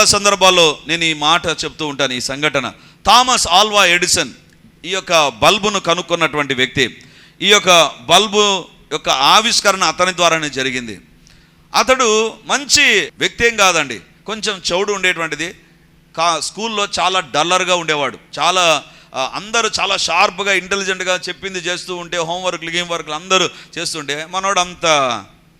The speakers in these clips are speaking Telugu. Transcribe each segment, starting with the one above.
చాలా సందర్భాల్లో నేను ఈ మాట చెప్తూ ఉంటాను ఈ సంఘటన. థామస్ ఆల్వా ఎడిసన్ ఈ యొక్క బల్బును కనుక్కున్నటువంటి వ్యక్తి. ఈ యొక్క బల్బు యొక్క ఆవిష్కరణ అతని ద్వారానే జరిగింది. అతడు మంచి వ్యక్తి ఏం కాదండి. కొంచెం చెవుడు ఉండేటువంటిది. కా స్కూల్లో చాలా డల్లర్గా ఉండేవాడు. చాలా అందరూ చాలా షార్ప్గా ఇంటెలిజెంట్గా చెప్పింది చేస్తూ ఉంటే హోంవర్క్లు గేమ్ వర్క్లు అందరూ చేస్తుంటే మనోడు అంత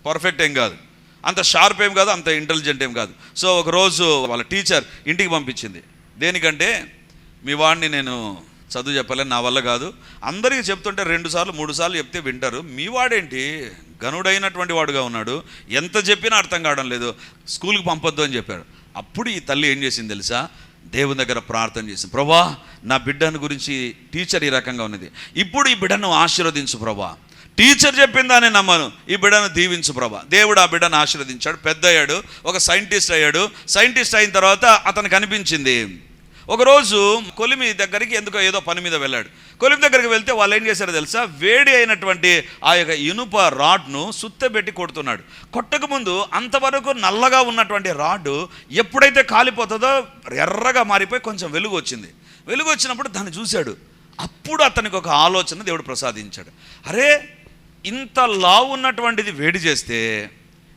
పర్ఫెక్ట్ ఏం కాదు. అంత షార్ప్ ఏం కాదు అంత ఇంటెలిజెంట్ ఏం కాదు. సో ఒకరోజు వాళ్ళ టీచర్ ఇంటికి పంపించింది. దేనికంటే మీ వాడిని నేను చదువు చెప్పలేను నా వల్ల కాదు. అందరికీ చెప్తుంటే రెండు సార్లు మూడు సార్లు చెప్తే వింటారు. మీ వాడేంటి? గనుడైనటువంటి వాడుగా ఉన్నాడు. ఎంత చెప్పినా అర్థం కావడం లేదు. స్కూల్కి పంపొద్దు అని చెప్పాడు. అప్పుడు ఈ తల్లి ఏం చేసింది తెలుసా? దేవుని దగ్గర ప్రార్థన చేసింది. ప్రభా నా బిడ్డను గురించి టీచర్ ఈ రకంగా ఉన్నది. ఇప్పుడు ఈ బిడ్డను ఆశీర్వదించు ప్రభా. టీచర్ చెప్పిందానే నమ్మను. ఈ బిడ్డను దీవించు ప్రభా. దేవుడు ఆ బిడ్డను ఆశీర్వదించాడు. పెద్ద అయ్యాడు. ఒక సైంటిస్ట్ అయ్యాడు. సైంటిస్ట్ అయిన తర్వాత అతనికి అనిపించింది ఒకరోజు కొలిమి దగ్గరికి ఎందుకో ఏదో పని మీద వెళ్ళాడు. కొలిమి దగ్గరికి వెళ్తే వాళ్ళు ఏం చేశారో తెలుసా? వేడి అయినటువంటి ఆ యొక్క ఇనుప రాడ్ను సుత్తబెట్టి కొడుతున్నాడు. కొట్టక ముందు అంతవరకు నల్లగా ఉన్నటువంటి రాడ్ ఎప్పుడైతే కాలిపోతుందో ఎర్రగా మారిపోయి కొంచెం వెలుగు వచ్చింది. వెలుగు వచ్చినప్పుడు దాన్ని చూశాడు. అప్పుడు అతనికి ఒక ఆలోచన దేవుడు ప్రసాదించాడు. అరే ఇంత లావు ఉన్నటువంటిది వేడి చేస్తే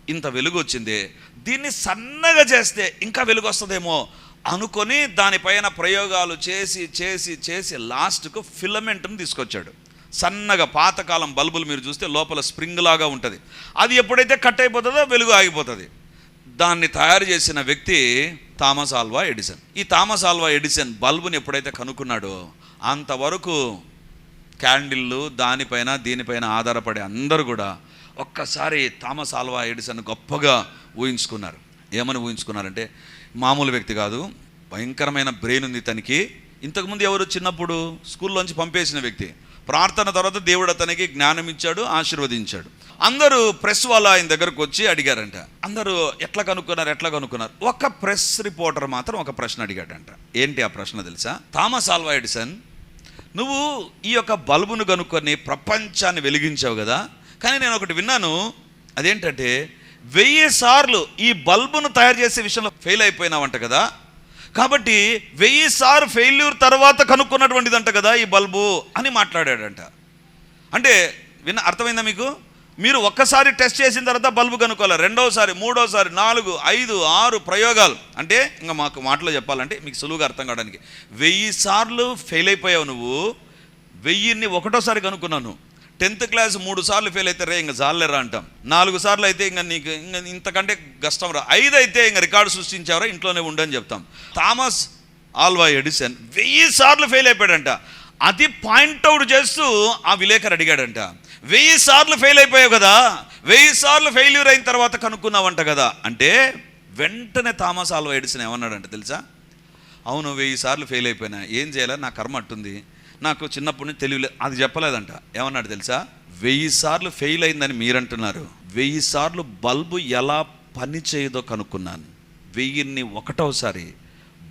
ఇంత వెలుగు వచ్చింది దీన్ని సన్నగా చేస్తే ఇంకా వెలుగు వస్తుందేమో అనుకొని దానిపైన ప్రయోగాలు చేసి చేసి చేసి లాస్ట్కు ఫిలమెంట్ని తీసుకొచ్చాడు. సన్నగా పాతకాలం బల్బులు మీరు చూస్తే లోపల స్ప్రింగ్ లాగా ఉంటుంది. అది ఎప్పుడైతే కట్ అయిపోతుందో వెలుగు ఆగిపోతుంది. దాన్ని తయారు చేసిన వ్యక్తి థామస్ ఆల్వా ఎడిసన్. ఈ థామస్ ఆల్వా ఎడిసన్ బల్బుని ఎప్పుడైతే కనుక్కున్నాడో అంతవరకు క్యాండిల్లు దానిపైన దీనిపైన ఆధారపడే అందరూ కూడా ఒక్కసారి థామస్ ఆల్వా ఎడిసన్ గొప్పగా ఊహించుకున్నారు. ఏమని ఊహించుకున్నారంటే మామూలు వ్యక్తి కాదు భయంకరమైన బ్రెయిన్ ఉంది తనకి. ఇంతకుముందు ఎవరు చిన్నప్పుడు స్కూల్లోంచి పంపేసిన వ్యక్తి. ప్రార్థన తర్వాత దేవుడు అతనికి జ్ఞానం ఇచ్చాడు ఆశీర్వదించాడు. అందరూ ప్రెస్ వాళ్ళు ఆయన దగ్గరకు వచ్చి అడిగారంట. అందరూ ఎట్లా కనుక్కున్నారు ఎట్లా కనుక్కున్నారు? ఒక ప్రెస్ రిపోర్టర్ మాత్రం ఒక ప్రశ్న అడిగాడంట. ఏంటి ఆ ప్రశ్న తెలుసా? థామస్ ఆల్వా ఎడిసన్ నువ్వు ఈ యొక్క బల్బును కనుక్కొని ప్రపంచాన్ని వెలిగించావు కదా. కానీ నేను ఒకటి విన్నాను అదేంటంటే వెయ్యి సార్లు ఈ బల్బును తయారు చేసే విషయంలో ఫెయిల్ అయిపోయినావంట కదా. కాబట్టి వెయ్యి సార్లు ఫెయిల్యూర్ తర్వాత కనుక్కున్నటువంటిదంట కదా ఈ బల్బు అని మాట్లాడాడంట. అంటే విన్న అర్థమైందా మీకు? మీరు ఒక్కసారి టెస్ట్ చేసిన తర్వాత బల్బు కనుక్కోవాలి. రెండోసారి మూడోసారి నాలుగు ఐదు ఆరు ప్రయోగాలు. అంటే ఇంకా మాకు మాటలో చెప్పాలంటే మీకు సులువుగా అర్థం కావడానికి. వెయ్యి సార్లు ఫెయిల్ అయిపోయావు నువ్వు. వెయ్యిన్ని ఒకటోసారి కనుక్కున్నాను. టెన్త్ క్లాస్ మూడు సార్లు ఫెయిల్ అయితే రే ఇంకా జాలేరా అంటాం. నాలుగు సార్లు అయితే ఇంకా నీకు ఇంకా ఇంతకంటే కష్టం రా. ఐదు అయితే ఇంకా రికార్డు సృష్టించావరా ఇంట్లోనే ఉండని చెప్తాం. థామస్ ఆల్వా ఎడిసన్ వెయ్యి సార్లు ఫెయిల్ అయిపోయాడంట. అది పాయింట్అవుట్ చేస్తూ ఆ విలేకరు అడిగాడంట వెయ్యి సార్లు ఫెయిల్ అయిపోయావు కదా వెయ్యి సార్లు ఫెయిల్యూర్ అయిన తర్వాత కనుక్కున్నావంట కదా. అంటే వెంటనే థామస్ ఆల్వా ఎడిసన్ ఏమన్నాడంట తెలుసా? అవును వెయ్యి సార్లు ఫెయిల్ అయిపోయినా ఏం చేయాలి? నా కర్మ అట్టుంది నాకు చిన్నప్పటి నుంచి తెలియలేదు అది చెప్పలేదంట. ఏమన్నాడు తెలుసా? వెయ్యి సార్లు ఫెయిల్ అయిందని మీరంటున్నారు. వెయ్యి సార్లు బల్బు ఎలా పని చేయదో కనుక్కున్నాను. వెయ్యిన్ని ఒకటోసారి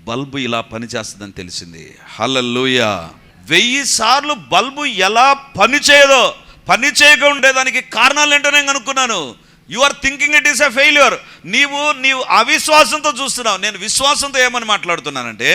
బల్బు ఇలా పనిచేస్తుందని తెలిసింది. హల్లెలూయ! వెయ్యి సార్లు బల్బు ఎలా పని చేయదో పని చేయక ఉండేదానికి కారణాలు ఏంటో నేను కనుక్కున్నాను. You are thinking it is a failure నీవు నీవు అవిశ్వాసంతో చూస్తున్నావు. నేను విశ్వాసంతో ఏమని మాట్లాడుతున్నానంటే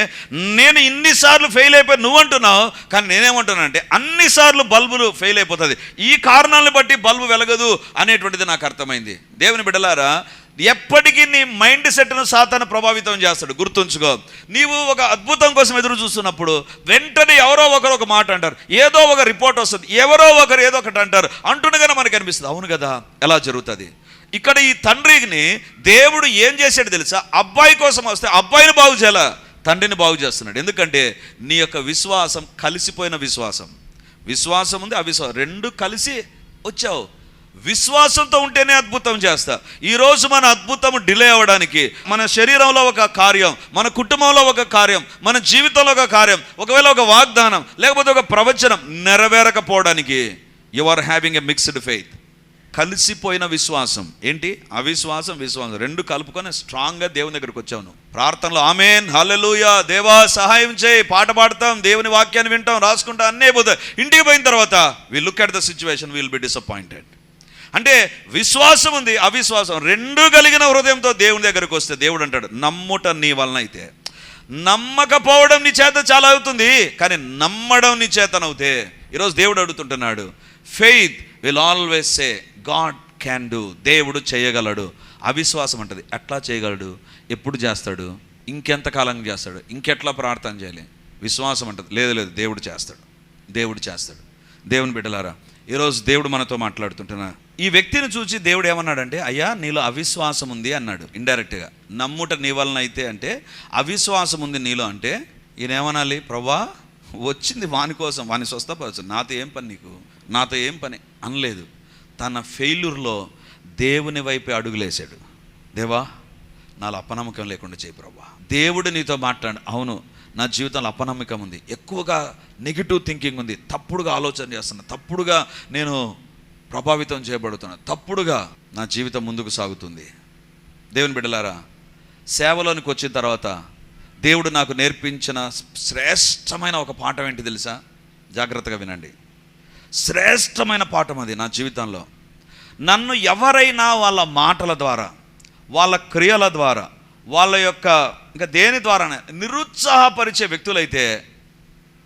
నేను ఇన్నిసార్లు ఫెయిల్ అయిపోయి నువ్వు అంటున్నావు కానీ నేనేమంటున్నానంటే అన్నిసార్లు బల్బులు ఫెయిల్ అయిపోతుంది. ఈ కారణాలను బట్టి బల్బు వెలగదు అనేటువంటిది నాకు అర్థమైంది. దేవుని బిడ్డలారా ఎప్పటికీ నీ మైండ్ సెట్ను సాతాను ప్రభావితం చేస్తాడు. గుర్తుంచుకో. నీవు ఒక అద్భుతం కోసం ఎదురు చూస్తున్నప్పుడు వెంటనే ఎవరో ఒకరు ఒక మాట అంటారు. ఏదో ఒక రిపోర్ట్ వస్తుంది. ఎవరో ఒకరు ఏదో ఒకటి అంటారు. అంటుండగానే మనకు అనిపిస్తుంది అవును కదా ఎలా జరుగుతుంది? ఇక్కడ ఈ తండ్రిని దేవుడు ఏం చేశాడు తెలుసా? అబ్బాయి కోసం వస్తే అబ్బాయిని బాగు చేయాల? తండ్రిని బాగు చేస్తున్నాడు. ఎందుకంటే నీ యొక్క విశ్వాసం కలిసిపోయిన విశ్వాసం. విశ్వాసం ఉంది అవిశ్వాసం. రెండు కలిసి వచ్చావు. విశ్వాసంతో ఉంటేనే అద్భుతం చేస్తా. ఈరోజు మన అద్భుతం డిలే అవ్వడానికి మన శరీరంలో ఒక కార్యం మన కుటుంబంలో ఒక కార్యం మన జీవితంలో ఒక కార్యం ఒకవేళ ఒక వాగ్దానం లేకపోతే ఒక ప్రవచనం నెరవేరకపోవడానికి you are having a mixed faith కలిసిపోయిన విశ్వాసం. ఏంటి? అవిశ్వాసం విశ్వాసం. రెండు కలుపుకొని స్ట్రాంగ్గా దేవుని దగ్గరికి వచ్చావు ప్రార్థనలో ఆమెన్ హలలుయ దేవా సహాయం చేయి. పాట పాడతాం దేవుని వాక్యాన్ని వింటాం రాసుకుంటాం అన్నీ అయిపోతాయి. ఇంటికి పోయిన తర్వాత we look at the situation will be disappointed అంటే విశ్వాసం ఉంది అవిశ్వాసం. రెండు కలిగిన హృదయంతో దేవుని దగ్గరకు వస్తే దేవుడు అంటాడు నమ్ముట నీ వలన అయితే నమ్మకపోవడం నీ చేత చాలా అవుతుంది కానీ నమ్మడం నీ చేతనవుతే ఈరోజు దేవుడు అడుగుతుంటున్నాడు faith will always say God can do దేవుడు చేయగలడు. అవిశ్వాసం అంటది ఎట్లా చేయగలడు? ఎప్పుడు చేస్తాడు? ఇంకెంతకాలం చేస్తాడు? ఇంకెట్లా ప్రార్థన చేయాలి? విశ్వాసం అంటది లేదు లేదు దేవుడు చేస్తాడు. దేవుడు చేస్తాడు. దేవుని బిడ్డలారా ఈరోజు దేవుడు మనతో మాట్లాడుతుంటున్నా. ఈ వ్యక్తిని చూసి దేవుడు ఏమన్నాడంటే అయ్యా నీలో అవిశ్వాసం ఉంది అన్నాడు ఇండైరెక్ట్గా నమ్ముట నీ వలన అయితే అంటే అవిశ్వాసం ఉంది నీలో అంటే ఈయన ఏమనాలి? ప్రభా వచ్చింది వాని కోసం వాని స్వస్థపరచు. నాతో ఏం పని నీకు? నాతో ఏం పని? అనలేదు. తన ఫెయిల్యూర్లో దేవుని వైపే అడుగులేశాడు. దేవా నాలో అపనమ్మకం లేకుండా చేయి ప్రభా దేవుడు నీతో మాట్లాడు అవును నా జీవితంలో అపనమ్మకం ఉంది. ఎక్కువగా నెగిటివ్ థింకింగ్ ఉంది. తప్పుడుగా ఆలోచన చేస్తున్నా. తప్పుడుగా నేను ప్రభావితం చేయబడుతున్నా. తప్పుడుగా నా జీవితం ముందుకు సాగుతుంది. దేవుని బిడ్డలారా సేవలోనికి వచ్చిన తర్వాత దేవుడు నాకు నేర్పించిన శ్రేష్టమైన ఒక పాఠం ఏంటి తెలుసా? జాగ్రత్తగా వినండి. శ్రేష్టమైన పాఠం అది నా జీవితంలో. నన్ను ఎవరైనా వాళ్ళ మాటల ద్వారా వాళ్ళ క్రియల ద్వారా వాళ్ళ యొక్క ఇంకా దేని ద్వారానే నిరుత్సాహపరిచే వ్యక్తులైతే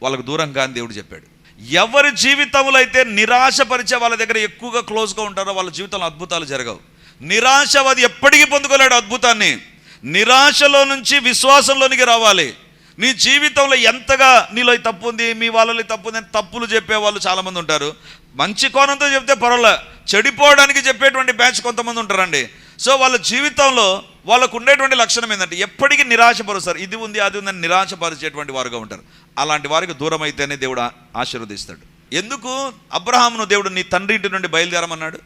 వాళ్ళకు దూరంగా అని దేవుడు చెప్పాడు. ఎవరి జీవితంలో అయితే నిరాశపరిచే వాళ్ళ దగ్గర ఎక్కువగా క్లోజ్గా ఉంటారో వాళ్ళ జీవితంలో అద్భుతాలు జరగవు. నిరాశవాది ఎప్పటికీ పొందుకోలేడు అద్భుతాన్ని. నిరాశలో నుంచి విశ్వాసంలోనికి రావాలి. నీ జీవితంలో ఎంతగా నీలో తప్పు ఉంది మీ వాళ్ళలో తప్పు ఉంది అని తప్పులు చెప్పే వాళ్ళు చాలామంది ఉంటారు. మంచి కోణంతో చెప్తే పర్వాలే. చెడిపోవడానికి చెప్పేటువంటి బ్యాచ్ కొంతమంది ఉంటారండి. సో వాళ్ళ జీవితంలో వాళ్ళకు ఉండేటువంటి లక్షణం ఏంటంటే ఎప్పటికీ నిరాశపరుస్తారు. ఇది ఉంది అది ఉందని నిరాశపరిచేటువంటి వారుగా ఉంటారు. అలాంటి వారికి దూరం అయితేనే దేవుడు ఆశీర్వదిస్తాడు. ఎందుకు? అబ్రహామును దేవుడు నీ తండ్రి ఇంటి నుండి బయలుదేరమన్నాడు.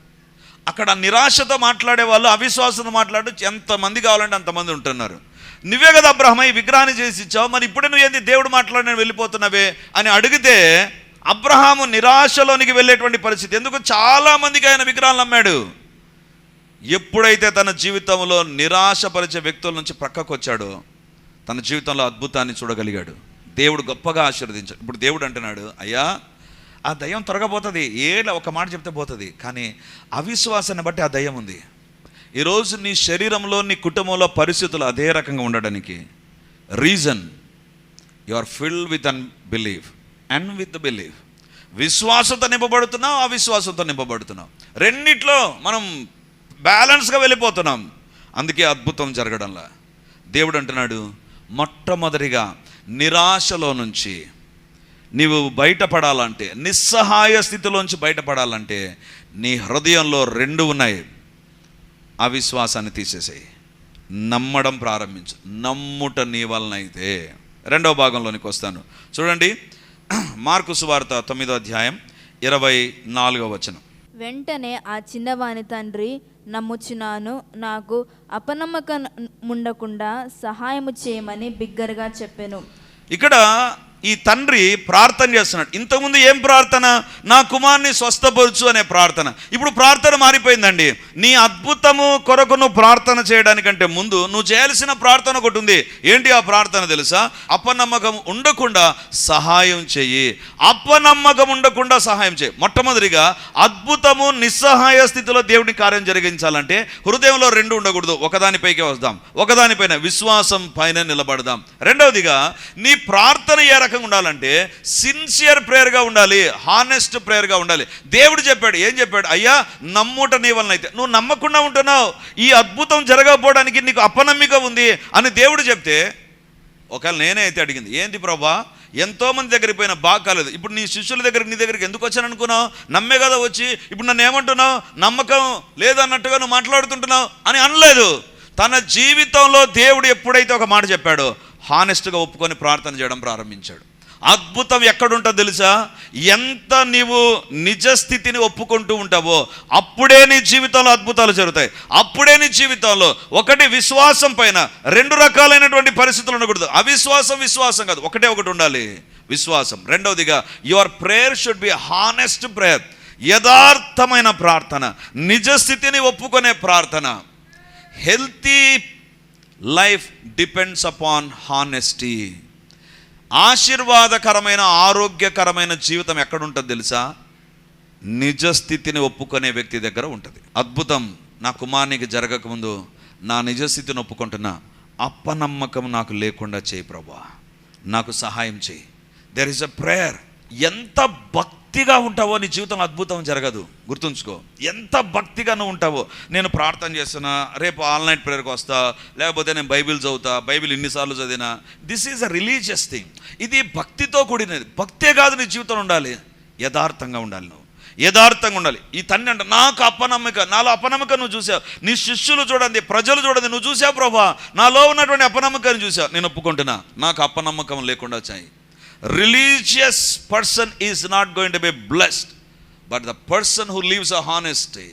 అక్కడ నిరాశతో మాట్లాడే వాళ్ళు అవిశ్వాసంతో మాట్లాడు ఎంతమంది కావాలంటే అంతమంది ఉంటున్నారు. నువ్వే కదా అబ్రహం ఈ విగ్రహాన్ని చేసి ఇచ్చావు మరి ఇప్పుడే నువ్వు ఏంది దేవుడు మాట్లాడి నేను వెళ్ళిపోతున్నావే అని అడిగితే అబ్రహాము నిరాశలోనికి వెళ్ళేటువంటి పరిస్థితి. ఎందుకు? చాలా మందికి ఆయన విగ్రహాలు నమ్మాడు ఎప్పుడైతే తన జీవితంలో నిరాశపరిచే వ్యక్తుల నుంచి ప్రక్కకు వచ్చాడో తన జీవితంలో అద్భుతాన్ని చూడగలిగాడు. దేవుడు గొప్పగా ఆశీర్వదించాడు. ఇప్పుడు దేవుడు అంటున్నాడు అయ్యా ఆ దయ్యం త్వరగా పోతుంది. ఒక మాట చెప్తే పోతుంది. కానీ అవిశ్వాసాన్ని బట్టి ఆ దయ్యం ఉంది. ఈరోజు నీ శరీరంలో నీ కుటుంబంలో పరిస్థితులు అదే రకంగా ఉండడానికి reason you are filled with unbelief and with believe విశ్వాసంతో నింపబడుతున్నావు అవిశ్వాసంతో నింపబడుతున్నావు. రెండిట్లో మనం బ్యాలెన్స్గా వెళ్ళిపోతున్నాం. అందుకే అద్భుతం జరగడంలా. దేవుడు అంటున్నాడు మొట్టమొదటిగా నిరాశలో నుంచి నీవు బయటపడాలంటే నిస్సహాయ స్థితిలోంచి బయటపడాలంటే నీ హృదయంలో రెండు ఉన్నాయి. అవిశ్వాసాన్ని తీసేసేయి. నమ్మడం ప్రారంభించు. నమ్ముట నీ వలన అయితే రెండవ భాగంలోనికి వస్తాను. చూడండి మార్కు సువార్త తొమ్మిదో అధ్యాయం ఇరవై నాలుగో వచనం. వెంటనే ఆ చిన్నవాని తండ్రి నమ్ముచున్నాను. నాకు అపనమ్మకం ఉండకుండా సహాయము చేయమని బిగ్గరగా చెప్పాను. ఇక్కడ ఈ తండ్రి ప్రార్థన చేస్తున్నాడు. ఇంతకుముందు ఏం ప్రార్థన? నా కుమార్ని స్వస్థపరచు అనే ప్రార్థన. ఇప్పుడు ప్రార్థన మారిపోయిందండి. నీ అద్భుతము కొరకు నువ్వు ప్రార్థన చేయడానికంటే ముందు నువ్వు చేయాల్సిన ప్రార్థన ఒకటి ఉంది. ఏంటి ఆ ప్రార్థన తెలుసా? అపనమ్మకం ఉండకుండా సహాయం చెయ్యి. అపనమ్మకం ఉండకుండా సహాయం చేయి మొట్టమొదటిగా అద్భుతము నిస్సహాయ స్థితిలో దేవుని కార్యం జరిగించాలంటే హృదయంలో రెండు ఉండకూడదు. ఒకదానిపైకే వద్దాం ఒకదానిపైన విశ్వాసం పైన నిలబడదాం. రెండవదిగా నీ ప్రార్థన ఏ రకంగా ఉండాలంటే సిన్సియర్ ప్రేయర్గా ఉండాలి హానెస్ట్ ప్రేయర్గా ఉండాలి. దేవుడు చెప్పాడు ఏం చెప్పాడు? అయ్యా నమ్ముట నీ వలన అయితే. నువ్వు నమ్మకుండా ఉంటున్నావు. ఈ అద్భుతం జరగకపోవడానికి నీకు అపనమ్మిక ఉంది అని దేవుడు చెప్తే ఒకవేళ నేనే అయితే అడిగింది ఏంటి ప్రభా? ఎంతో మంది దగ్గరికి పోయినా బాగా కాలేదు. ఇప్పుడు నీ శిష్యుల దగ్గరికి నీ దగ్గరికి ఎందుకు వచ్చాను అనుకున్నావు? నమ్మే కదా వచ్చి ఇప్పుడు నన్ను ఏమంటున్నావు? నమ్మకం లేదన్నట్టుగా నువ్వు మాట్లాడుతుంటున్నావు? అని అనలేదు. తన జీవితంలో దేవుడు ఎప్పుడైతే ఒక మాట చెప్పాడో హానెస్ట్గా ఒప్పుకొని ప్రార్థన చేయడం ప్రారంభించాడు. అద్భుతం ఎక్కడుంటుందో తెలుసా? ఎంత నీవు నిజ స్థితిని ఒప్పుకుంటూ ఉంటావో అప్పుడే నీ జీవితంలో అద్భుతాలు జరుగుతాయి. అప్పుడే నీ జీవితంలో ఒకటి విశ్వాసం పైన రెండు రకాలైనటువంటి పరిస్థితులు ఉండకూడదు. అవిశ్వాసం విశ్వాసం కాదు. ఒకటే ఒకటి ఉండాలి. విశ్వాసం. రెండవదిగా your prayer should be honest prayer యథార్థమైన ప్రార్థన. నిజ స్థితిని ఒప్పుకునే ప్రార్థన. Healthy life depends upon honesty ఆశీర్వాదకరమైన ఆరోగ్యకరమైన జీవితం ఎక్కడుంటుంది తెలుసా? నిజ స్థితిని ఒప్పుకునే వ్యక్తి దగ్గర ఉంటుంది. అద్భుతం. నా కుమారునికి జరగకముందు నా నిజ స్థితిని ఒప్పుకుంటున్నా. అప్పనమ్మకం నాకు లేకుండా చేయి ప్రభా. నాకు సహాయం చేయి. దెర్ ఇస్ అ ప్రేయర్ ఎంత భక్తిగా ఉంటావో నీ జీవితం అద్భుతం జరగదు. గుర్తుంచుకో. ఎంత భక్తిగా నువ్వు ఉంటావో. నేను ప్రార్థన చేస్తున్నా రేపు ఆన్లైన్ ప్రేయర్కి వస్తా లేకపోతే నేను బైబిల్ చదువుతా బైబిల్ ఇన్నిసార్లు చదివినా. This is a religious thing ఇది భక్తితో కూడినది. భక్తే కాదు నీ జీవితం ఉండాలి. యథార్థంగా ఉండాలి నువ్వు. యథార్థంగా ఉండాలి. ఈ తన్ని అంట నాకు అపనమ్మక నాలో అపనమ్మక నువ్వు చూసావు. నీ శిష్యులు చూడండి ప్రజలు చూడండి నువ్వు చూసావు ప్రభా. నాలో ఉన్నటువంటి అపనమ్మకాన్ని చూసావు. నేను ఒప్పుకుంటున్నా నాకు అపనమ్మకం లేకుండా చాయి. Religious person is not going to be blessed but the person who lives a honesty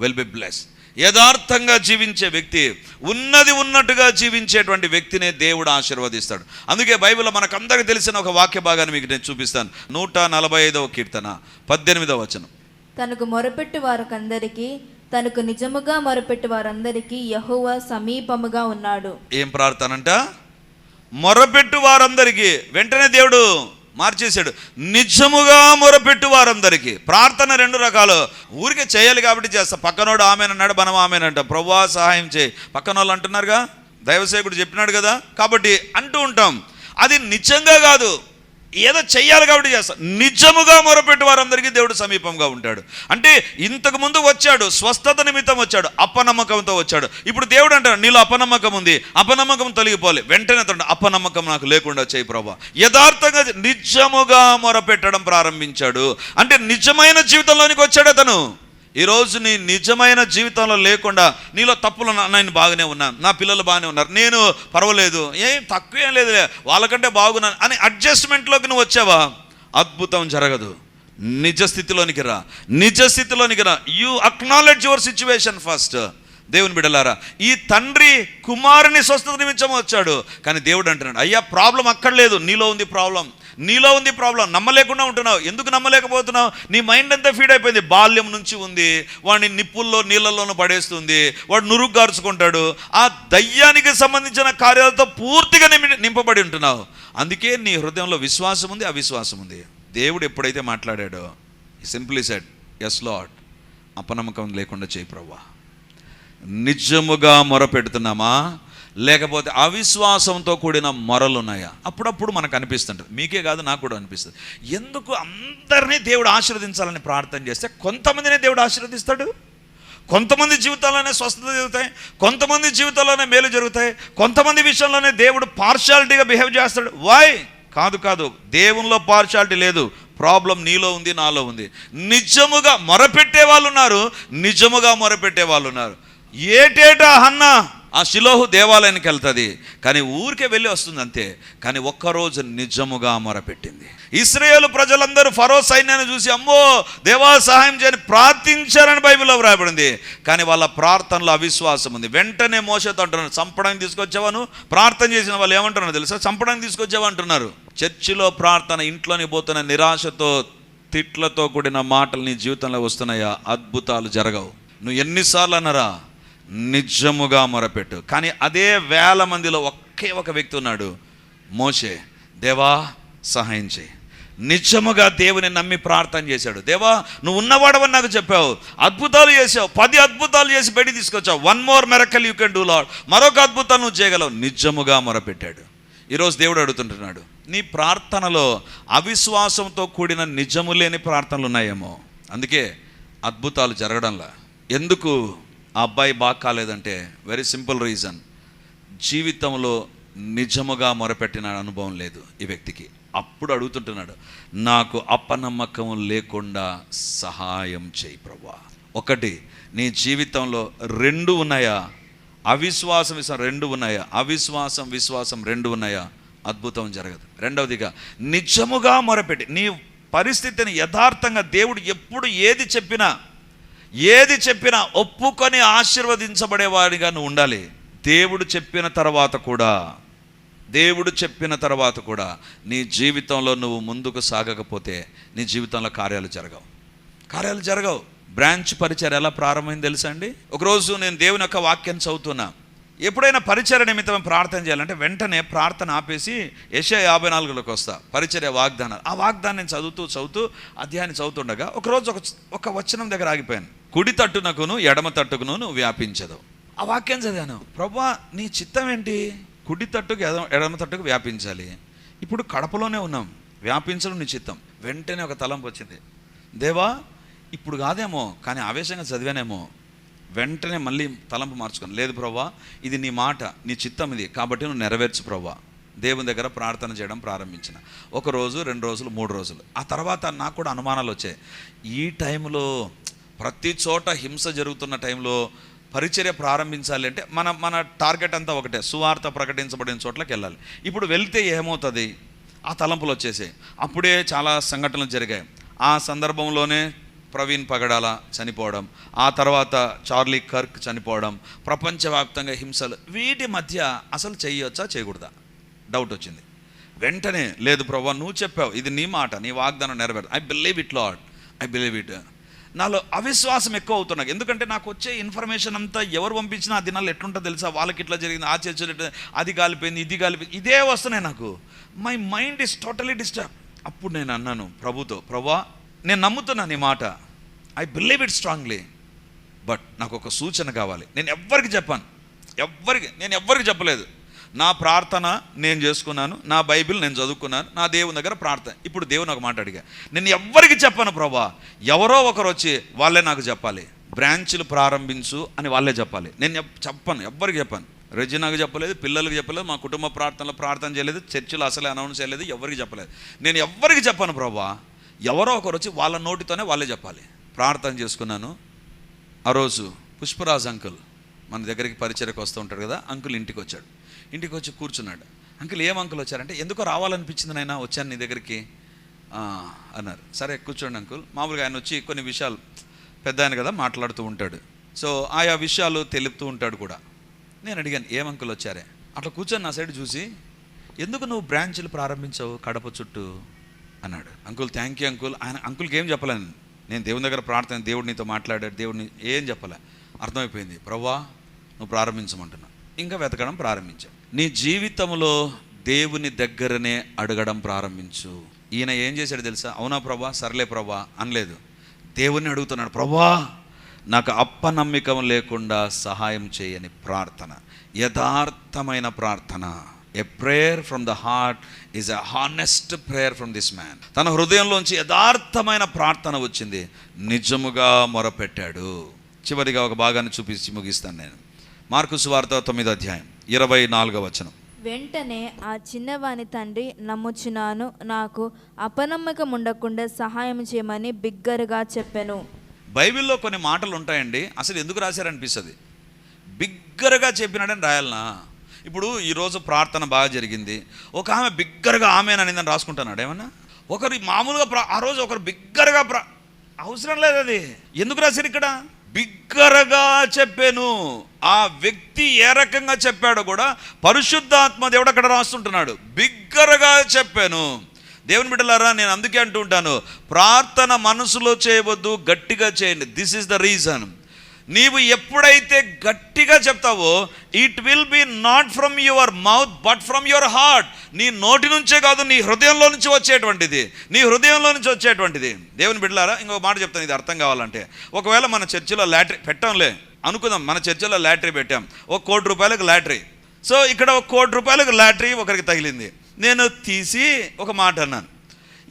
will be blessed యథార్థంగా జీవించే వ్యక్తి ఉన్నది ఉన్నట్టుగా జీవించేటువంటి వ్యక్తినే దేవుడు ఆశీర్వదిస్తాడు. అందుకే బైబిల్లో మనకందరికి తెలిసిన ఒక వాక్య భాగాన్ని మీకు నేను చూపిస్తాను. నూట నలభై ఐదవ కీర్తన పద్దెనిమిదవ వచనం. తనకు మొరపెట్టు వారికందరికీ తనకు నిజముగా మొరపెట్టు వారందరికీ యహోవా సమీపముగా ఉన్నాడు. ఏం ప్రార్థన అంట? మొరపెట్టు వారందరికీ. వెంటనే దేవుడు మార్చేశాడు. నిజముగా మొరపెట్టు వారందరికీ. ప్రార్థన రెండు రకాలు. ఊరికే చేయాలి కాబట్టి చేస్తా. పక్కనోడు ఆమెనన్నాడు మనం ఆమెనంట ప్రభా సహాయం చేయి. పక్కన వాళ్ళు అంటున్నారుగా? దైవసేకుడు చెప్పినాడు కదా? కాబట్టి అంటూ ఉంటాం. అది నిజంగా కాదు. ఏదో చెయ్యాలి కాబట్టి చేస్తాడు నిజముగా మొరపెట్టు వారందరికీ దేవుడు సమీపంగా ఉంటాడు. అంటే ఇంతకు ముందు వచ్చాడు స్వస్థత నిమిత్తం వచ్చాడు అపనమ్మకంతో వచ్చాడు. ఇప్పుడు దేవుడు అంటాడు నీలో అపనమ్మకం ఉంది అపనమ్మకం తొలగిపోవాలి. వెంటనే అతడు అపనమ్మకం నాకు లేకుండా చేయి ప్రభా. యథార్థంగా నిజముగా మొరపెట్టడం ప్రారంభించాడు. అంటే నిజమైన జీవితంలోనికి వచ్చాడు అతను. ఈరోజు నీ నిజమైన జీవితంలో లేకుండా నీలో తప్పులు నేను బాగానే ఉన్నాను. నా పిల్లలు బాగానే ఉన్నారు. నేను పర్వాలేదు. ఏం తక్కువేం లేదు వాళ్ళకంటే బాగున్నాను అని అడ్జస్ట్మెంట్లోకి నువ్వు వచ్చావా? అద్భుతం జరగదు. నిజ స్థితిలోనికి రా. నిజ స్థితిలోనికి రా. You acknowledge your situation first దేవుని బిడలారా ఈ తండ్రి కుమారుని స్వస్థత నిమిత్తం వచ్చాడు. కానీ దేవుడు అంటున్నాడు అయ్యా ప్రాబ్లం అక్కడ లేదు. నీలో ఉంది ప్రాబ్లం నీలో ఉంది ప్రాబ్లం నమ్మలేకుండా ఉంటున్నావు. ఎందుకు నమ్మలేకపోతున్నావు? నీ మైండ్ అంతా ఫీడ్ అయిపోయింది. బాల్యం నుంచి ఉంది. వాడిని నిప్పుల్లో నీళ్ళల్లోనూ పడేస్తుంది. వాడు నురుగ్గార్చుకుంటాడు. ఆ దయ్యానికి సంబంధించిన కార్యాలతో పూర్తిగా నిమి నింపబడి ఉంటున్నావు. అందుకే నీ హృదయంలో విశ్వాసం ఉంది అవిశ్వాసం ఉంది. దేవుడు ఎప్పుడైతే మాట్లాడాడో సింప్లీ సెడ్ ఎస్ లాడ్ అపనమ్మకం లేకుండా చేయి ప్రవ్వా. నిజముగా మొరపెడుతున్నామా? లేకపోతే అవిశ్వాసంతో కూడిన మొరలు ఉన్నాయా అప్పుడప్పుడు మనకు అనిపిస్తుంటుంది. మీకే కాదు నాకు కూడా అనిపిస్తుంది. ఎందుకు అందరినీ దేవుడు ఆశీర్వదించాలని ప్రార్థన చేస్తే కొంతమందినే దేవుడు ఆశీర్వదిస్తాడు? కొంతమంది జీవితాల్లోనే స్వస్థత జరుగుతాయి కొంతమంది జీవితాల్లోనే మేలు జరుగుతాయి కొంతమంది విషయంలోనే దేవుడు పార్షాలిటీగా బిహేవ్ చేస్తాడు. వై కాదు కాదు. దేవునిలో పార్షాలిటీ లేదు. ప్రాబ్లం నీలో ఉంది నాలో ఉంది. నిజముగా మొరపెట్టే వాళ్ళు ఉన్నారు నిజముగా మొరపెట్టే వాళ్ళు ఉన్నారు ఏటేటా అన్నా ఆ శిలోహు దేవాలయానికి వెళ్తుంది. కానీ ఊరికే వెళ్ళి వస్తుంది అంతే. కానీ ఒక్కరోజు నిజముగా మొరపెట్టింది. ఇస్రాయేల్ ప్రజలందరూ ఫరో సైన్యాన్ని చూసి అమ్మో దేవా సహాయం చేయని ప్రార్థించారని బైబిల్లో వ్రాయబడింది. కానీ వాళ్ళ ప్రార్థనలో అవిశ్వాసం ఉంది. వెంటనే మోసతో అంటున్నారు చంపడానికి తీసుకొచ్చావాను ప్రార్థన చేసిన వాళ్ళు ఏమంటున్నారు తెలుసా? చంపడానికి తీసుకొచ్చావా? అంటున్నారు. చర్చిలో ప్రార్థన ఇంట్లోని పోతున్న నిరాశతో తిట్లతో కూడిన మాటలు నీ జీవితంలో వస్తున్నాయా? అద్భుతాలు జరగవు. నువ్వు ఎన్నిసార్లు అన్నారా? నిజముగా మొరపెట్టు. కానీ అదే వేల మందిలో ఒకే ఒక వ్యక్తి ఉన్నాడు. మోషే. దేవా సహాయం చేయి. నిజముగా దేవుని నమ్మి ప్రార్థన చేశాడు. దేవా నువ్వు ఉన్నవాడవని నాకు చెప్పావు. అద్భుతాలు చేసావు పది అద్భుతాలు చేసి బయట తీసుకొచ్చావు. One more miracle you can do Lord మరొక అద్భుతాలు నువ్వు చేయగలవు. నిజముగా మొరపెట్టాడు. ఈరోజు దేవుడు అడుగుతుంటున్నాడు. నీ ప్రార్థనలో అవిశ్వాసంతో కూడిన నిజము లేని ప్రార్థనలు ఉన్నాయేమో. అందుకే అద్భుతాలు జరగడంలా. ఎందుకు? ఆ అబ్బాయి బాగా కాలేదంటే వెరీ సింపుల్ రీజన్ జీవితంలో నిజముగా మొరపెట్టిన అనుభవం లేదు ఈ వ్యక్తికి. అప్పుడు అడుగుతుంటున్నాడు నాకు అపనమ్మకం లేకుండా సహాయం చేయి ప్రభా ఒకటి నీ జీవితంలో రెండు ఉన్నాయా? అవిశ్వాసం విశ్వాసం రెండు ఉన్నాయా? అవిశ్వాసం విశ్వాసం రెండు ఉన్నాయా? అద్భుతం జరగదు. రెండవదిగా నిజముగా మొరపెట్టి నీ పరిస్థితిని యథార్థంగా దేవుడు ఎప్పుడు ఏది చెప్పినా ఏది చెప్పినా ఒప్పుకొని ఆశీర్వదించబడేవాడిగా నువ్వు ఉండాలి. దేవుడు చెప్పిన తర్వాత కూడా దేవుడు చెప్పిన తర్వాత కూడా నీ జీవితంలో నువ్వు ముందుకు సాగకపోతే నీ జీవితంలో కార్యాలు జరగవు. కార్యాలు జరగవు. బ్రాంచ్ పరిచయం ఎలా ప్రారంభమైంది తెలుసా అండి? ఒకరోజు నేను దేవుని యొక్క వాక్యాన్ని చదువుతున్నా. ఎప్పుడైనా పరిచయ నిమిత్తం ప్రార్థన చేయాలంటే వెంటనే ప్రార్థన ఆపేసి యశ యాభై నాలుగులోకి వస్తా. పరిచర్య వాగ్దానాలు. ఆ వాగ్దానం చదువుతూ చదువుతూ అధ్యాయాన్ని చదువుతుండగా ఒకరోజు ఒక ఒక వచనం దగ్గర ఆగిపోయాను. కుడి తట్టునకును ఎడమ తట్టుకును వ్యాపించదు. ఆ వాక్యం చదివాను. ప్రభా నీ చిత్తం ఏంటి? కుడి తట్టుకు ఎడమ ఎడమ తట్టుకు వ్యాపించాలి. ఇప్పుడు కడపలోనే ఉన్నాం. వ్యాపించడం నీ చిత్తం. వెంటనే ఒక తలంపు వచ్చింది. దేవా ఇప్పుడు కాదేమో కానీ ఆవేశంగా చదివానేమో. వెంటనే మళ్ళీ తలంపు మార్చుకొని. లేదు ప్రభా ఇది నీ మాట నీ చిత్తం ఇది కాబట్టి నువ్వు నెరవేర్చు ప్రవ్వా. దేవుని దగ్గర ప్రార్థన చేయడం ప్రారంభించిన. ఒక రోజు రెండు రోజులు మూడు రోజులు. ఆ తర్వాత నాకు కూడా అనుమానాలు వచ్చాయి. ఈ టైంలో ప్రతి చోట హింస జరుగుతున్న టైంలో పరిచర్య ప్రారంభించాలి అంటే మన మన టార్గెట్ అంతా ఒకటే. సువార్త ప్రకటించబడిన చోట్లకి వెళ్ళాలి. ఇప్పుడు వెళ్తే ఏమవుతుంది? ఆ తలంపులు వచ్చేసాయి. అప్పుడే చాలా సంఘటనలు జరిగాయి. ఆ సందర్భంలోనే ప్రవీణ్ పగడాల చనిపోవడం ఆ తర్వాత చార్లీ కర్క్ చనిపోవడం ప్రపంచవ్యాప్తంగా హింసలు వీటి మధ్య అసలు చేయొచ్చా చేయకూడదా? డౌట్ వచ్చింది. వెంటనే లేదు ప్రభా నువ్వు చెప్పావు ఇది నీ మాట నీ వాగ్దానం నెరవేరు I believe it Lord I believe it నాలో అవిశ్వాసం ఎక్కువ అవుతున్నాయి ఎందుకంటే నాకు వచ్చే ఇన్ఫర్మేషన్ అంతా ఎవరు పంపించినా ఆ దినాలు ఎట్లుంటో తెలుసా? వాళ్ళకి ఇట్లా జరిగింది ఆ చర్చలు అది కాలిపోయింది ఇది కాలిపోయింది ఇదే వస్తున్నాయి నాకు. My mind is totally disturb అప్పుడు నేను అన్నాను ప్రభుతో ప్రభా నేను నమ్ముతున్నాను ఈ మాట. I believe it strongly but నాకు ఒక సూచన కావాలి. నేను ఎవ్వరికి చెప్పాను. ఎవ్వరికి నేను ఎవ్వరికి చెప్పలేదు. నా ప్రార్థన నేను చేసుకున్నాను. నా బైబిల్ నేను చదువుకున్నాను. నా దేవుని దగ్గర ప్రార్థన. ఇప్పుడు దేవుని ఒక మాట అడిగా. నేను ఎవ్వరికి చెప్పాను ప్రభా. ఎవరో ఒకరు వచ్చి వాళ్ళే నాకు చెప్పాలి. బ్రాంచ్లు ప్రారంభించు అని వాళ్ళే చెప్పాలి. నేను చెప్పను. ఎవ్వరికి చెప్పాను. రెజినాకు చెప్పలేదు పిల్లలకు చెప్పలేదు మా కుటుంబ ప్రార్థనలో ప్రార్థన చేయలేదు చర్చిలు అసలే అనౌన్స్ చేయలేదు ఎవరికి చెప్పలేదు. నేను ఎవ్వరికి చెప్పాను ప్రభా. ఎవరో ఒకరు వచ్చి వాళ్ళ నోటితోనే వాళ్ళే చెప్పాలి. ప్రార్థన చేసుకున్నాను. ఆ రోజు పుష్పరాజ్ అంకుల్ మన దగ్గరికి పరిచయకు వస్తూ ఉంటాడు కదా అంకుల్ ఇంటికి వచ్చాడు. ఇంటికి వచ్చి కూర్చున్నాడు. అంకుల్ ఏం అంకుల్ వచ్చారంటే ఎందుకో రావాలనిపించింది నాయన వచ్చాను నీ దగ్గరికి. అన్నారు. సరే కూర్చోండి అంకుల్. మామూలుగా ఆయన వచ్చి కొన్ని విషయాలు పెద్ద ఆయన కదా మాట్లాడుతూ ఉంటాడు. సో ఆయా విషయాలు తెలుపుతూ ఉంటాడు కూడా. నేను అడిగాను ఏం అంకుల్ వచ్చారే? అట్లా కూర్చొని నా సైడ్ చూసి ఎందుకు నువ్వు బ్రాంచ్లు ప్రారంభించావు కడప చుట్టూ? అన్నాడు. Uncle thank you uncle. ఆయన అంకుల్కి ఏం చెప్పలేను నేను. దేవుని దగ్గర ప్రార్థన దేవుడు నీతో మాట్లాడాడు దేవుడిని ఏం చెప్పలే. అర్థమైపోయింది. ప్రవ్వా నువ్వు ప్రారంభించమంటున్నా ఇంకా వెతకడం ప్రారంభించాను నీ జీవితంలో దేవుని దగ్గరనే అడగడం ప్రారంభించు. ఈయన ఏం చేశాడు తెలుసా? అవునా ప్రభా సర్లే ప్రభా అనలేదు. దేవుణ్ణి అడుగుతున్నాడు ప్రభా నాకు అప్పనమ్మికం లేకుండా సహాయం చేయని ప్రార్థన యథార్థమైన ప్రార్థన. A prayer from the heart is a honest prayer from this man తన హృదయంలోంచి యథార్థమైన ప్రార్థన వచ్చింది. నిజముగా మొరపెట్టాడు. చివరిగా ఒక భాగాన్ని చూపించి ముగిస్తాను నేను. మార్కు సువార్త తొమ్మిదో అధ్యాయం ఇరవై నాలుగో వచనం. వెంటనే ఆ చిన్నవాని తండ్రి నమ్ముచున్నాను నాకు అపనమ్మకం ఉండకుండా సహాయం చేయమని బిగ్గరగా చెప్పాను. బైబిల్లో కొన్ని మాటలు ఉంటాయండి అసలు ఎందుకు రాశారనిపిస్తుంది? బిగ్గరగా చెప్పినాడని రాయాలనా? ఇప్పుడు ఈరోజు ప్రార్థన బాగా జరిగింది. ఒక ఆమె బిగ్గరగా ఆమె అనిందని రాసుకుంటున్నాడు ఏమన్నా? ఒకరు మామూలుగా ఆ రోజు ఒకరు బిగ్గరగా ప్రా అవసరం లేదు అది. ఎందుకు రాశారు ఇక్కడ? బిగ్గరగా చెప్పాను. ఆ వ్యక్తి ఏ రకంగా చెప్పాడో కూడా పరిశుద్ధాత్మ దేవుడు అక్కడ రాస్తుంటున్నాడు. బిగ్గరగా చెప్పాను. దేవుని బిడ్డలారా నేను అందుకే అంటూ ఉంటాను. ప్రార్థన మనసులో చేయవద్దు గట్టిగా చేయండి. దిస్ ఇస్ ద రీజన్ నీవు ఎప్పుడైతే గట్టిగా చెప్తావో it will be not from your mouth but from your heart నీ నోటి నుంచే కాదు నీ హృదయంలో నుంచి వచ్చేటువంటిది. నీ హృదయంలో నుంచి వచ్చేటువంటిది. దేవుని బిడ్డలారా ఇంకొక మాట చెప్తాను ఇది అర్థం కావాలంటే. ఒకవేళ మన చర్చిలో లాటరీ పెట్టంలే అనుకుందాం మన చర్చిలో లాటరీ పెట్టాం ఒక కోటి రూపాయలకు లాటరీ. సో ఇక్కడ ఒక కోటి రూపాయలకు లాటరీ ఒకరికి తగిలింది. నేను తీసి ఒక మాట అన్నాను.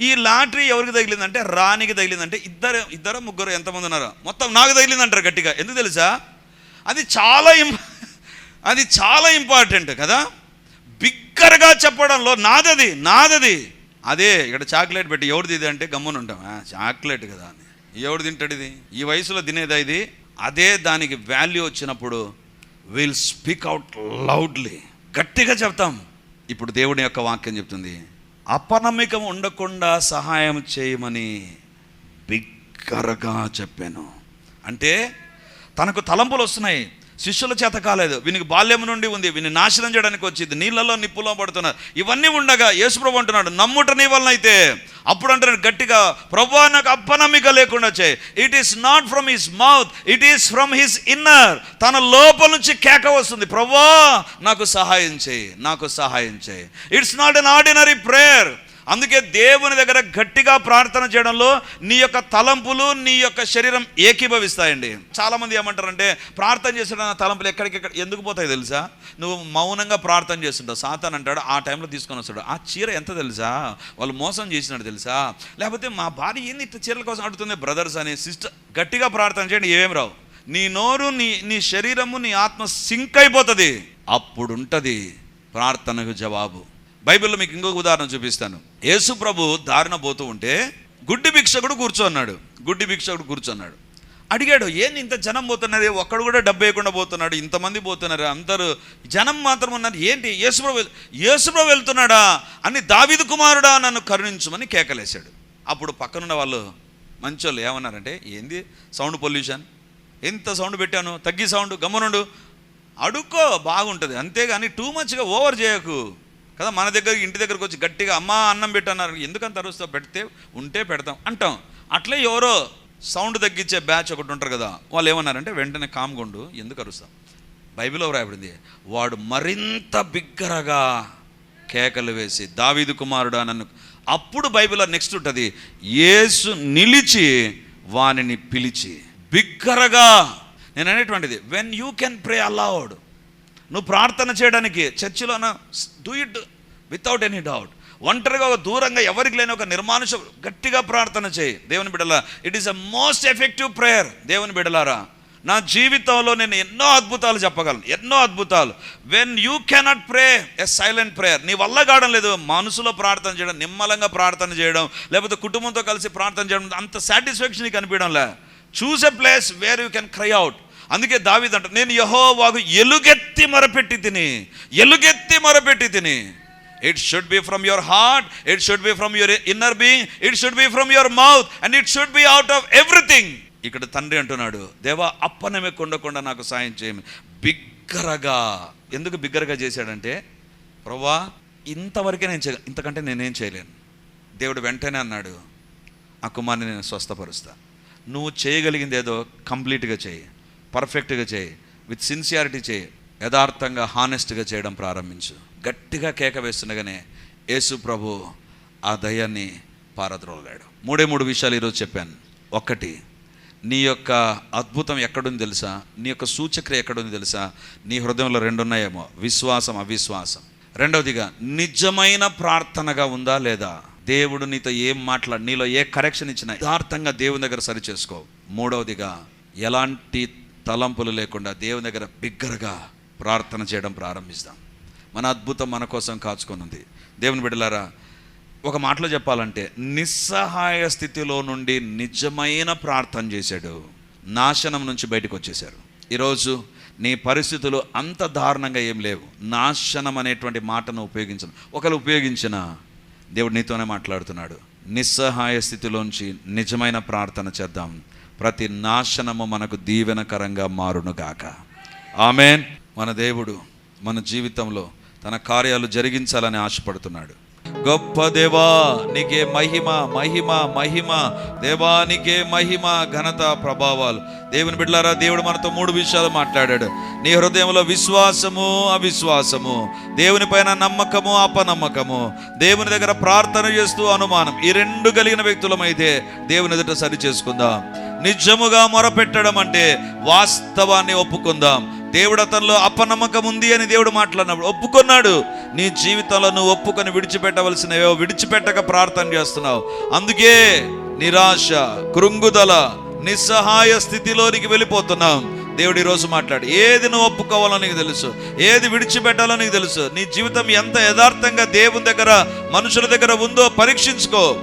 ఈ లాటరీ ఎవరికి తగిలిందంటే రాణికి తగిలిందంటే ఇద్దరు ఇద్దరు ముగ్గురు ఎంతమంది ఉన్నారు. మొత్తం నాకు తగిలిందంటారు గట్టిగా. ఎందుకు తెలుసా? అది చాలా ఇం అది చాలా ఇంపార్టెంట్ కదా? బిగ్గరగా చెప్పడంలో నాదది నాదది. అదే ఇక్కడ చాక్లెట్ పెట్టి ఎవడు ఇది అంటే గమ్మున ఉంటాం. చాక్లెట్ కదా అని ఎవడు తింటాడు ఇది? ఈ వయసులో తినేదా ఇది? అదే దానికి వాల్యూ వచ్చినప్పుడు విల్ స్పీక్ అవుట్ లౌడ్లీ గట్టిగా చెప్తాం. ఇప్పుడు దేవుని యొక్క వాక్యం చెప్తుంది. అపనమ్మికం ఉండకుండా సహాయం చేయమని బిగ్గరగా చెప్పాను. అంటే తనకు తలంపులు వస్తున్నాయి. శిష్యుల చేత కాలేదు. వీనికి బాల్యం నుండి ఉంది. వీని నాశనం చేయడానికి వచ్చింది. నీళ్ళలో నిప్పులో పడుతున్నారు. ఇవన్నీ ఉండగా యేసుప్రభు అంటున్నాడు నమ్ముట నీ వలన అయితే అప్పుడు అంటున్నాడు గట్టిగా ప్రభు నాకు అప్పనమ్మిక లేకుండా చేయి. It is not from his mouth it is from his inner తన లోపల నుంచి కేక వస్తుంది. ప్రభా నాకు సహాయం చేయి. నాకు సహాయం చేయి. It's not an ordinary prayer అందుకే దేవుని దగ్గర గట్టిగా ప్రార్థన చేయడంలో నీ యొక్క తలంపులు నీ యొక్క శరీరం ఏకీభవిస్తాయండి. చాలామంది ఏమంటారంటే ప్రార్థన చేసిన తలంపులు ఎక్కడికెక్కడ ఎందుకు పోతాయి తెలుసా? నువ్వు మౌనంగా ప్రార్థన చేస్తుంటావు. సాతాన్ అంటాడు ఆ టైంలో తీసుకొని వస్తాడు. ఆ చీర ఎంత తెలుసా? వాళ్ళు మోసం చేసినాడు తెలుసా? లేకపోతే మా భార్య ఏంది ఇట్లా చీరల కోసం అడుగుతుంది? బ్రదర్స్ అని సిస్టర్ గట్టిగా ప్రార్థన చేయండి ఏమేమి రావు. నీ నోరు నీ నీ శరీరము నీ ఆత్మ సింక్ అయిపోతుంది. అప్పుడు ఉంటుంది ప్రార్థనకు జవాబు. బైబిల్లో మీకు ఇంకొక ఉదాహరణ చూపిస్తాను. యేసు ప్రభు దారిన పోతూ ఉంటే గుడ్డి భిక్షకుడు కూర్చోన్నాడు గుడ్డి భిక్షకుడు కూర్చున్నాడు అడిగాడు ఏంది ఇంత జనం పోతున్నారు? ఒక్కడు కూడా డబ్బు వేయకుండా పోతున్నాడు. ఇంతమంది పోతున్నారు. అందరూ జనం మాత్రం ఉన్నారు. ఏంటి? యేసుప్రభు యేసుప్రభు వెళ్తున్నాడా? అని దావిదు కుమారుడా నన్ను కరుణించమని కేకలేశాడు. అప్పుడు పక్కనున్న వాళ్ళు మంచోళ్ళు ఏమన్నారంటే ఏంది? Sound pollution? ఎంత సౌండ్ పెట్టాను? తగ్గి సౌండ్ గమనుడు అడుక్కో బాగుంటుంది. అంతేగాని టూ మచ్గా ఓవర్ చేయకు. కదా మన దగ్గర ఇంటి దగ్గరకు వచ్చి గట్టిగా అమ్మా అన్నం పెట్టన్నారు ఎందుకంత అరుస్తావు పెడితే ఉంటే పెడతాం అంటాం. అట్లే ఎవరో సౌండ్ తగ్గించే బ్యాచ్ ఒకటి ఉంటారు కదా వాళ్ళు ఏమన్నారంటే వెంటనే కామ్గుండు ఎందుకు అరుస్తాం బైబిల్లో రాయబడింది? వాడు మరింత బిగ్గరగా కేకలు వేసి దావీదు కుమారుడు నన్ను అప్పుడు బైబిల్లో నెక్స్ట్ ఉంటుంది యేసు నిలిచి వానిని పిలిచి బిగ్గరగా నేను అనేటువంటిది when you can pray aloud నువ్వు ప్రార్థన చేయడానికి చర్చిలోన do it without any doubt ఒంటరిగా ఒక దూరంగా ఎవరికి లేని ఒక నిర్మానుష గట్టిగా ప్రార్థన చేయి. దేవుని బిడలా it is a most effective prayer దేవుని బిడలారా నా జీవితంలో నేను ఎన్నో అద్భుతాలు చెప్పగలను. ఎన్నో అద్భుతాలు. When you cannot pray a silent prayer నీ వల్ల కావడం లేదు. మనసులో ప్రార్థన చేయడం నిమ్మలంగా ప్రార్థన చేయడం లేకపోతే కుటుంబంతో కలిసి ప్రార్థన చేయడం అంత సాటిస్ఫాక్షన్ నీకు అనిపించడంలే choose a place where you can cry out అందుకే దావిదంట నేను నేను యహోవాకు ఎలుగెత్తి మొరపెట్టి తిని ఎలుగెత్తి మొరపెట్టి తిని. It should be from your heart it should be from your inner being it should be from your mouth and it should be out of everything ఇక్కడ తండ్రి అంటున్నాడు దేవా అప్పనమే కొండకుండా నాకు సాయం చేయము బిగ్గరగా. ఎందుకు బిగ్గరగా చేశాడంటే ప్రవ్వా ఇంతవరకే నేను చేయ ఇంతకంటే నేనేం చేయలేను. దేవుడు వెంటనే అన్నాడు ఆ కుమార్ని నేను స్వస్థపరుస్తా. నువ్వు చేయగలిగింది ఏదో కంప్లీట్గా చేయి. పర్ఫెక్ట్గా చేయి. విత్ సిన్సియారిటీ చేయి. యథార్థంగా హానెస్ట్గా చేయడం ప్రారంభించు. గట్టిగా కేక వేస్తుండగానే యేసు ప్రభు ఆ దయ్యాన్ని పారద్రోలాడు మూడే మూడు విషయాలు ఈరోజు చెప్పాను. ఒకటి నీ యొక్క అద్భుతం ఎక్కడుంది తెలుసా? నీ యొక్క సూచక్రియ ఎక్కడుంది తెలుసా? నీ హృదయంలో రెండు ఉన్నాయేమో విశ్వాసం అవిశ్వాసం. రెండవదిగా నిజమైన ప్రార్థనగా ఉందా లేదా? దేవుడు నీతో ఏం మాట్లాడి నీలో ఏ కరెక్షన్ ఇచ్చినా యథార్థంగా దేవుని దగ్గర సరి చేసుకో. మూడవదిగా ఎలాంటి తలంపులు లేకుండా దేవుని దగ్గర బిగ్గరగా ప్రార్థన చేయడం ప్రారంభిస్తాం. మన అద్భుతం మన కోసం కాచుకొని దేవుని బిడ్డలారా ఒక మాటలో చెప్పాలంటే నిస్సహాయ స్థితిలో నుండి నిజమైన ప్రార్థన చేశాడు. నాశనం నుంచి బయటకు వచ్చేశారు. ఈరోజు నీ పరిస్థితులు అంత దారుణంగా ఏం లేవు. నాశనం అనేటువంటి మాటను ఉపయోగించను ఒకరు ఉపయోగించిన దేవుడు నీతోనే మాట్లాడుతున్నాడు. నిస్సహాయ స్థితిలోంచి నిజమైన ప్రార్థన చేద్దాం. ప్రతి నాశనము మనకు దీవెనకరంగా మారునుగాక. ఆమెన్. మన దేవుడు మన జీవితంలో తన కార్యాలు జరిగించాలని ఆశపడుతున్నాడు. గొప్ప దేవా నీకే మహిమ మహిమ మహిమ. దేవా నీకే మహిమ ఘనత ప్రభావాలు. దేవుని బిడ్డలారా దేవుడు మనతో మూడు విషయాలు మాట్లాడాడు. నీ హృదయంలో విశ్వాసము అవిశ్వాసము. దేవుని పైన నమ్మకము అపనమ్మకము. దేవుని దగ్గర ప్రార్థన చేస్తూ అనుమానం. ఈ రెండు కలిగిన వ్యక్తులమైతే దేవుని ఎదుట సరి చేసుకుందాం. నిజముగా మొరపెట్టడం అంటే వాస్తవాన్ని ఒప్పుకుందాం. దేవుడు అతనిలో అపనమ్మకం ఉంది అని దేవుడు మాట్లాడినప్పుడు ఒప్పుకున్నాడు. నీ జీవితంలో నువ్వు ఒప్పుకొని విడిచిపెట్టవలసినవో విడిచిపెట్టక ప్రార్థన చేస్తున్నావు. అందుకే నిరాశ కృంగుదల నిస్సహాయ స్థితిలోనికి వెళ్ళిపోతున్నాం. దేవుడు ఈరోజు మాట్లాడు ఏది నువ్వు ఒప్పుకోవాలో నీకు తెలుసు ఏది విడిచిపెట్టాలో నీకు తెలుసు. నీ జీవితం ఎంత యథార్థంగా దేవుని దగ్గర మనుషుల దగ్గర ఉందో పరీక్షించుకో.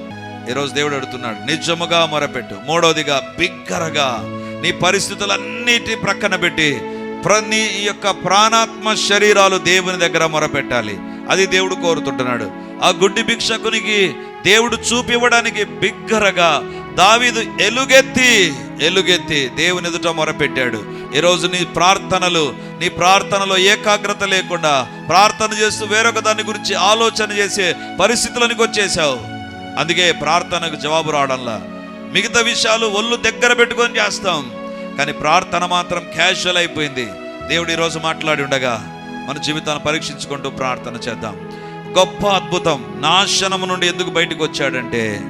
ఈరోజు దేవుడు అడుగుతున్నాడు నిజముగా మొరపెట్టు. మూడవదిగా బిగ్గరగా. నీ పరిస్థితులన్నిటి ప్రక్కన పెట్టి ప్ర నీ యొక్క ప్రాణాత్మ శరీరాలు దేవుని దగ్గర మొరపెట్టాలి. అది దేవుడు కోరుతుంటున్నాడు. ఆ గుడ్డి భిక్షకునికి దేవుడు చూపివ్వడానికి బిగ్గరగా దావీదు ఎలుగెత్తి ఎలుగెత్తి దేవుని ఎదుట మొరపెట్టాడు. ఈరోజు నీ ప్రార్థనలు నీ ప్రార్థనలో ఏకాగ్రత లేకుండా ప్రార్థన చేస్తూ వేరొక దాని గురించి ఆలోచన చేసే పరిస్థితులనికి వచ్చేసావు అందుకే ప్రార్థనకు జవాబు రావడంలా. మిగతా విషయాలు ఒళ్ళు దగ్గర పెట్టుకొని చేస్తాం. కానీ ప్రార్థన మాత్రం క్యాజువల్ అయిపోయింది. దేవుడు ఈరోజు మాట్లాడి ఉండగా మన జీవితాన్ని పరీక్షించుకుంటూ ప్రార్థన చేద్దాం. గొప్ప అద్భుతం. నాశనము నుండి ఎందుకు బయటకు వచ్చాడంటే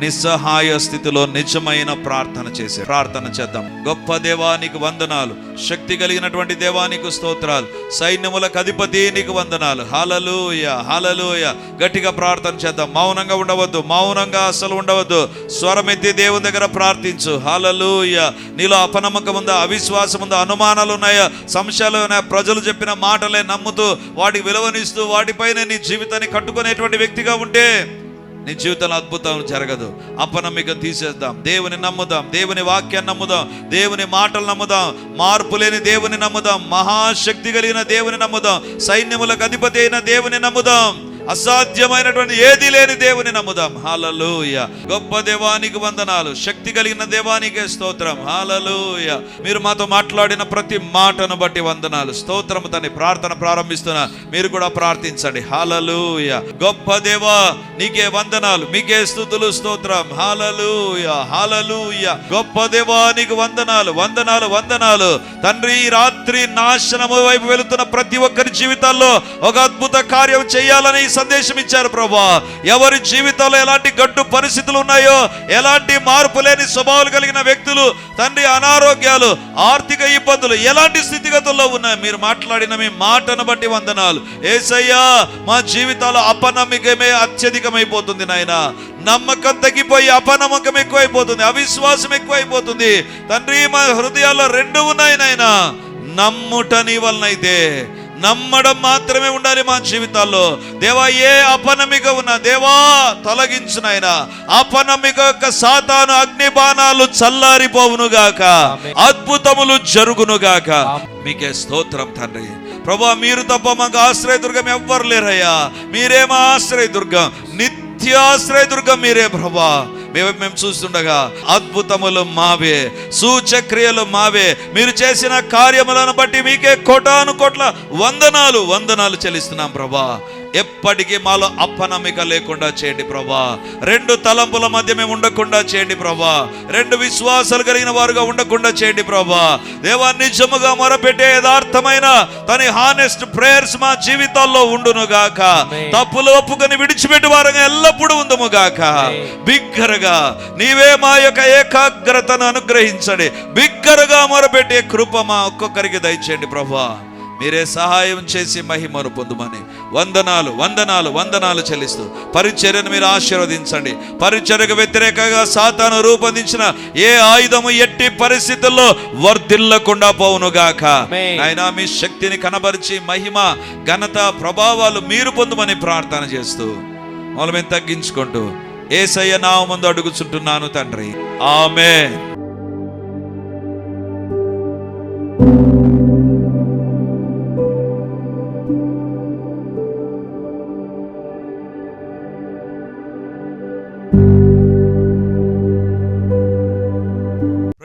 నిస్సహాయ స్థితిలో నిజమైన ప్రార్థన చేసే ప్రార్థన చేద్దాం. గొప్ప దేవానికి వందనాలు. శక్తి కలిగినటువంటి దేవానికి స్తోత్రాలు. సైన్యములకు అధిపతి నీకు వందనాలు. హలలుయ హలలుయ గట్టిగా ప్రార్థన చేద్దాం. మౌనంగా ఉండవద్దు. మౌనంగా అసలు ఉండవద్దు. స్వరమెత్తి దేవుని దగ్గర ప్రార్థించు. హలలుయ నీలో అపనమ్మకం ఉందా? అవిశ్వాసం ఉందా? అనుమానాలు ఉన్నాయా? సంశయాలు ఉన్నాయా? ప్రజలు చెప్పిన మాటలే నమ్ముతూ వాటికి విలువనిస్తూ వాటిపైన నీ జీవితాన్ని కట్టుకునేటువంటి వ్యక్తిగా ఉంటే నీ జీవితంలో అద్భుతం జరగదు. అపనమ్మిక తీసేద్దాం. దేవుని నమ్ముదాం. దేవుని వాక్యాన్ని నమ్ముదాం. దేవుని మాటలు నమ్ముదాం. మార్పు లేని దేవుని నమ్ముదాం. మహాశక్తి కలిగిన దేవుని నమ్ముదాం. సైన్యములకు అధిపతి అయిన దేవుని నమ్ముదాం. అసాధ్యమైనటువంటి ఏది లేని దేవుని నమ్ముదాం. హాలలోయ గొప్ప దేవానికి వందనాలు. శక్తి కలిగిన దేవానికే స్తోత్రం. హాలలోయ మీరు మాతో మాట్లాడిన ప్రతి మాటను బట్టి వందనాలు. స్తోత్రం తని ప్రార్థన ప్రారంభిస్తున్నా. మీరు కూడా ప్రార్థించండి. హాలలోయ గొప్ప దేవా నీకే వందనాలు. మీకే స్థుతులు స్తోత్రం. హాలలోయ హాలలోయ గొప్ప దేవానికి వందనాలు. వందనాలు వందనాలు. తండ్రి రాత్రి నాశనము వైపు వెళుతున్న ప్రతి ఒక్కరి జీవితాల్లో ఒక అద్భుత కార్యం చేయాలని సందేశం ఇచ్చారు ప్రభా. ఎవరి జీవితంలో ఎలాంటి గడ్డు పరిస్థితులు ఉన్నాయో ఎలాంటి మార్పు లేని స్వభావాలు కలిగిన వ్యక్తులు తండ్రి అనారోగ్యాలు ఆర్థిక ఇబ్బందులు ఎలాంటి స్థితిగతుల్లో ఉన్నాయి? మీరు మాట్లాడిన మీ మాటను బట్టి వందనాలు. ఏసయ్యా మా జీవితాలు అపనమ్మికమే అత్యధికమైపోతుంది నాయన. నమ్మకం తగ్గిపోయి అపనమ్మకం ఎక్కువైపోతుంది. అవిశ్వాసం ఎక్కువైపోతుంది. తండ్రి మా హృదయాల్లో రెండు ఉన్నాయి నాయన. నమ్ముట నీ వలనైతే నమ్మడం మాత్రమే ఉండాలి మా జీవితాల్లో. దేవా ఏ అపనమిక ఉన్నా దేవా తొలగించు నాయన. అపనమిక యొక్క సాతాను అగ్ని బాణాలు చల్లారిపోవును గాక. అద్భుతములు జరుగును గాక. మీకే స్తోత్రం తండ్రి. ప్రభా మీరు తప్ప మాకు ఆశ్రయదుర్గం ఎవ్వరు లేరయ్యా. మీరే మా ఆశ్రయదుర్గం నిత్య ఆశ్రయదుర్గం మీరే ప్రభా. మేము మేము చూస్తుండగా అద్భుతములు మావే సూచక్రియలు మావే. మీరు చేసిన కార్యములను బట్టి మీకే కోటాను కోట్ల వందనాలు వందనాలు చెల్లిస్తున్నాం ప్రభా. ఎప్పటికీ మాలో అప్పనమ్మిక లేకుండా చేయండి ప్రభా. రెండు తలంపుల మధ్య మేము ఉండకుండా చేయండి ప్రభా. రెండు విశ్వాసాలు కలిగిన వారుగా ఉండకుండా చేయండి ప్రభా. దేవా నిజముగా మొరపెట్టే యథార్థమైన తని హానెస్ట్ ప్రేయర్స్ మా జీవితాల్లో ఉండును గాక తప్పులు ఒప్పుకొని విడిచిపెట్టి వారుగా ఎల్లప్పుడూ ఉందము గాక బిగ్గరగా నీవే మా యొక్క ఏకాగ్రతను అనుగ్రహించండి. బిగ్గరగా మొరపెట్టే కృప మా ఒక్కొక్కరికి దయచేయండి ప్రభా. మీరే సహాయం చేసి మహిమను పొందుమని వందనాలు వందనాలు వందనాలు చెల్లిస్తూ పరిచర్యను మీరు ఆశీర్వదించండి. పరిచర్యకు వ్యతిరేకంగా సాతాను రూపొందించిన ఏ ఆయుధము ఎట్టి పరిస్థితుల్లో వర్ధిల్లకుండా పోవునుగాక. ఆయన మీ శక్తిని కనబరిచి మహిమ ఘనత ప్రభావాలు మీరు పొందుమని ప్రార్థన చేస్తూ మమ్మల్ని మేము తగ్గించుకుంటూ ఏసయ్య నామందు అడుగుచుంటున్నాను తండ్రి. ఆమె